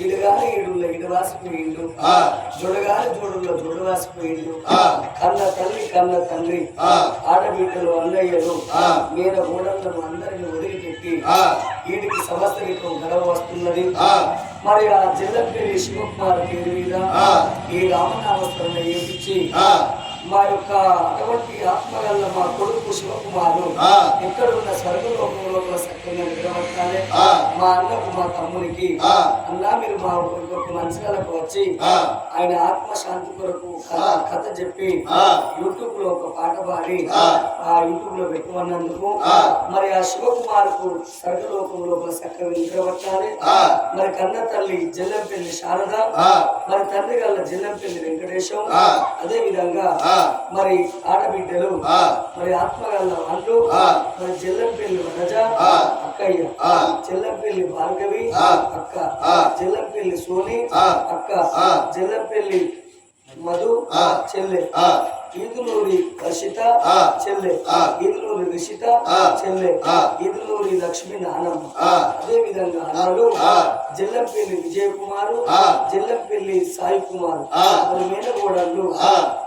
ఇడుగాని ఇడుల ఇడువాసిపోయిండు. జుడగాని జోడుల్లో జుడవాసిపోయిండు. కన్న తల్లి కన్న తండ్రి. ఆడబిడ్డలు అన్నయ్యలు. మీద గోడలను అందరిని వదిలిపెట్టి వీటికి సంవత్సరికం గడవ వస్తున్నది. మరి ఆ జల్లంపల్లి శివకుమార్ పేరు మీద ఈ రామనామస్మరణ ఏపించి మా యొక్క అటువంటి ఆత్మగల్ల మా కొడుకు శివకుమారు ఎక్కడున్న స్వర్గలోకంలో సత్యంగా నిలబడాలి మా అన్నకు మా తమ్మునికి అన్నా మీరు మా ఒక మంచిగాలకు వచ్చి ఆయన ఆత్మశాంతి కొరకు కథ చెప్పి యూట్యూబ్లో ఒక పాట పాడి ఆ. యూట్యూబ్లో పెట్టుకున్నందుకు మరి ఆ శివకుమార్కు స్వర్గలోకంలో చక్కగా నిలబడాలి మరి కన్న తల్లి జల్లంపల్లి శారద మరి తండ్రి గల్ల జల్లంపల్లి వెంకటేశం అదే విధంగా మరి ఆడబిడ్డలు మరి ఆత్మగల్ల వాళ్ళు మరి జల్లంపల్లి వనజ అక్కయ్య చెల్లంపల్లి భార్గవి అక్క చెల్లంపల్లి సోని అక్క జల్లంపల్లి మధు చెల్లె. ఈదులూరి వర్షిత చెల్లె. ఈదులూరి రిషిత చెల్లె. ఈదులూరి లక్ష్మీ నానమ్మ. అదే విధంగా అన్నలు జల్లంపల్లి విజయ్ కుమారు జల్లంపల్లి సాయి కుమార్ ఇద్దరు మేనగోడళ్ళు.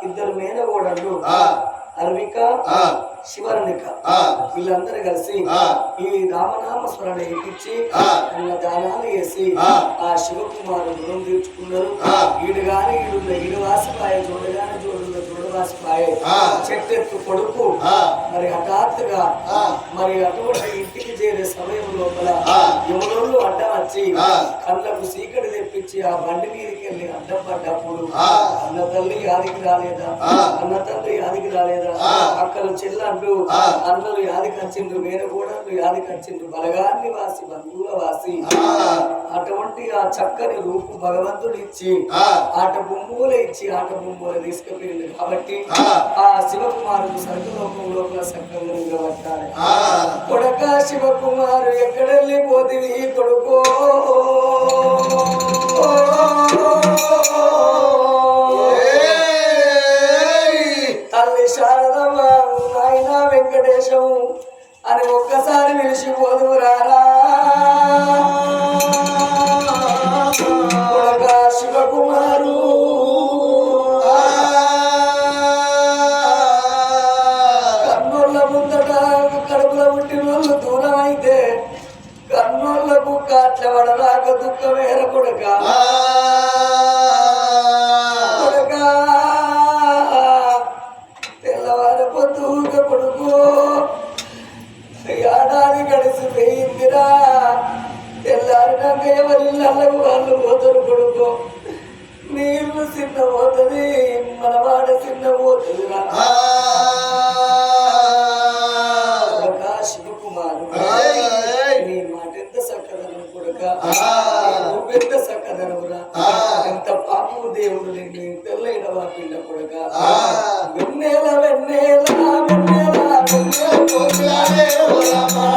ఇద్దరు మేనగోడళ్ళు. అర్విక శివరణిక. వీళ్ళందరూ కలిసి ఈ రామనామ స్మరణ ఎక్కించి దానాలు వేసి ఆ. శివకుమారు రుణం తీర్చుకున్నారు. ఈడు గాని ఈడున్న ఈడు వాసిపాయ చూడగానే చెట్టెత్తు కొడుకు. మరి హఠాత్తుగా మరి అటువంటి ఇంటికి చేరే సమయం లోపల ఎవరోళ్ళు వచ్చి కళ్ళకు సీకటి తెప్పించి ఆ బండి మీదకి వెళ్ళి అడ్డం పడ్డప్పుడు అన్న తల్లి యాదికి రాలేదా? అన్న తండ్రి యాదికి రాలేదా? అక్కలు చెల్లంటూ అందరూ యాదికి వచ్చిండ్రు వేరే కూడా యాదికి వచ్చిండ్రు బలగాన్ని వాసి బంధువుల వాసి. అటువంటి ఆ చక్కని రూపు భగవంతుడు ఇచ్చి ఆట బొమ్మల ఇచ్చి ఆట బొమ్మల తీసుకుపోయింది కాబట్టి ఆ. శివకుమారుడు సర్గలోకం లోపల సక్కంగా నిలబట్టాలి కొడక శివకుమారు ఎక్కడెళ్ళిపోతుంది? కొడుకో తెల్లారినాక ఎవరిళ్ళకు వాళ్ళు పోతారు కొడుకు నీళ్ళు చిన్న పోతుంది మన వాడ చిన్న పోతుంది కొడక శివకుమారు నీ మాట ఎంత చక్కదనం కొడుక నువ్వెంత చక్కదనవురా ఎంత పాపము దేవుడు నిన్ను తెల్లైన వాకిండ కొడుక వెన్నెల వెన్నెల వెన్నెల వెన్నెల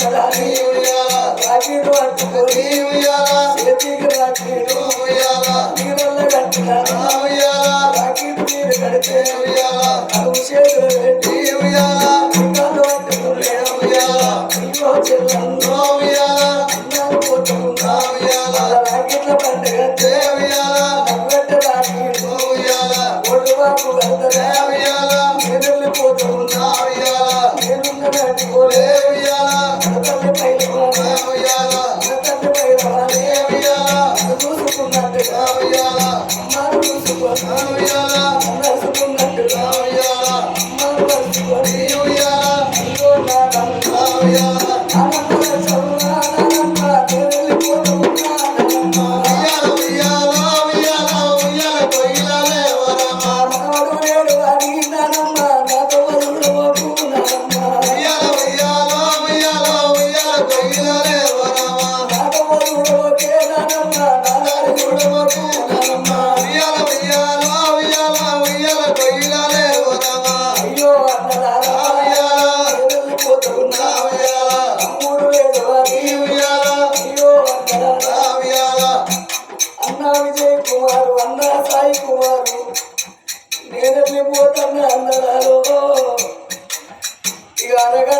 Hallelujah. ఉయ్యాల ఉయ్యాల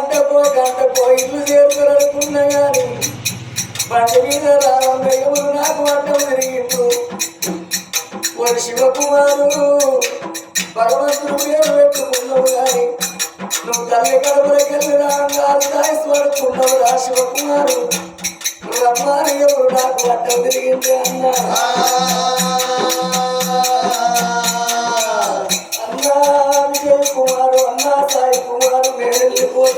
గంట పో గంట పో ఇల్లు చేరుకునుకున్నా కానీ మీద రావయ్యములు నాకు అడ్డం జరిగిండు ఒక శివకుమారుడు పరమంతుడు పేరు పెట్టుకున్నావు కానీ నువ్వు తల్లి కడుపులకి వెళ్ళినా దాయి స్వడుకున్నావు రా శివకుమారుడు. నువ్వు అమ్మాని నాకు అడ్డం తిరిగింది అన్నా.